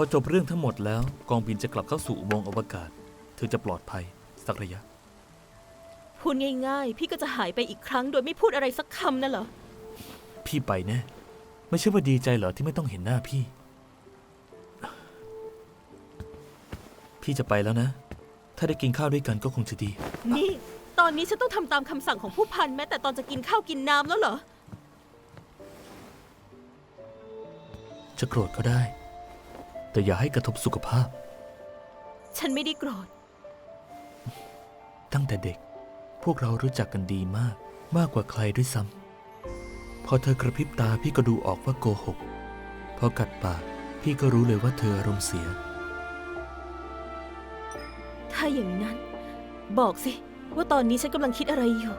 พอจบเรื่องทั้งหมดแล้วกองบินจะกลับเข้าสู่อุโมงค์อวกาศ เธอจะปลอดภัยสักระยะ พูดง่าย ๆ พี่ก็จะหายไปอีกครั้งโดยไม่พูดอะไรสักคำนั่นเหรอ พี่ไปแน่ไม่ใช่ว่าดีใจเหรอที่ไม่ต้องเห็นหน้าพี่ พี่จะไปแล้วนะ ถ้าได้กินข้าวด้วยกันก็คงจะดี นี่ ตอนนี้ฉันต้องทำตามคำสั่งของผู้พันแม้แต่ตอนจะกินข้าวกินน้ำแล้วเหรอ จะโกรธก็ได้ แต่อย่าให้กระทบสุขภาพ ฉันไม่ได้โกรธ ตั้งแต่เด็ก พวกเรารู้จักกันดีมาก มากกว่าใครด้วยซ้ำ พอเธอกระพริบตาพี่ก็ดูออกว่าโกหก พอกัดปากพี่ก็รู้เลยว่าเธออารมณ์เสีย ถ้าอย่างนั้น บอกสิ ว่าตอนนี้ฉันกำลังคิดอะไรอยู่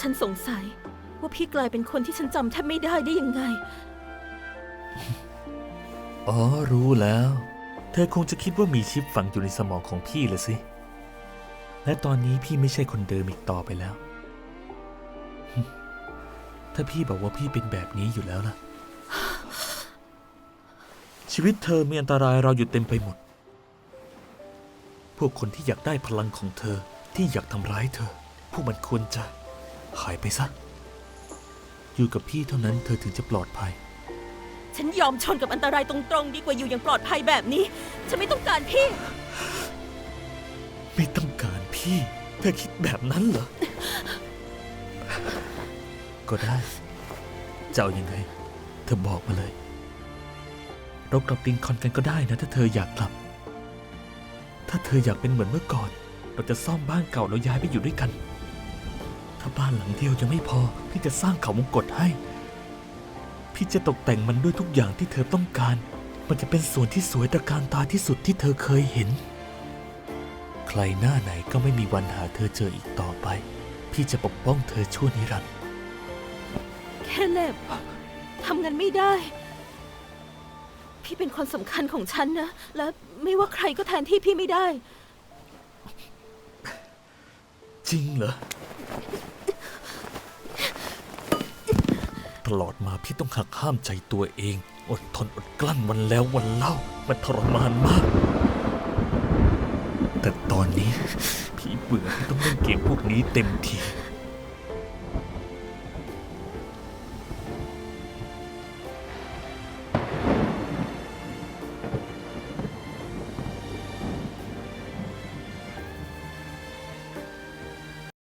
ฉันสงสัยว่าพี่กลายเป็นคนที่ฉันจำแทบไม่ได้ได้ยังไง อ๋อ รู้แล้ว เธอคงจะคิดว่ามีชิปฝังอยู่ในสมองของพี่เลยสิ และตอนนี้พี่ไม่ใช่คนเดิมอีกต่อไปแล้ว ถ้าพี่บอกว่าพี่เป็นแบบนี้อยู่แล้วล่ะ ชีวิตเธอมีอันตรายเราอยู่เต็มไปหมด พวกคนที่อยากได้พลังของเธอที่อยากทำร้ายเธอ พวกมันควรจะหายไปซะ อยู่กับพี่เท่านั้นเธอถึงจะปลอดภัย ฉันยอมชนกับอันตรายตรงๆ ดีกว่าอยู่อย่างปลอดภัยแบบนี้ ฉันไม่ต้องการพี่ ไม่ต้องการพี่เธอคิดแบบนั้นเหรอ ก็ได้จะเอายังไง เธอบอกมาเลย เรากลับลิงคอนกันก็ได้นะ ถ้าเธออยากกลับ ถ้าเธออยากเป็นเหมือนเมื่อก่อน เราจะซ่อมบ้านเก่าแล้วย้ายไปอยู่ด้วยกัน ถ้าบ้านหลังเดียวยังไม่พอพี่จะสร้างเขาวงกตให้ พี่จะตกแต่งมันด้วยทุกอย่างที่เธอต้องการ มันจะเป็นส่วนที่สวยตระการตาที่สุดที่เธอเคยเห็น ใครหน้าไหนก็ไม่มีวันหาเธอเจออีกต่อไป พี่จะปกป้องเธอชั่วนิรันดร์แค่เล็บทำงานไม่ได้ พี่เป็นคนสำคัญของฉันนะ และไม่ว่าใครก็แทนที่พี่ไม่ได้ จริงเหรอ ตลอดมาพี่ต้องหักห้ามใจตัวเอง อดทนอดกลั้นวันแล้ววันเล่า มันทรมานมาก แต่ตอนนี้ พี่เบื่อที่ต้องเล่นเกมพวกนี้เต็มที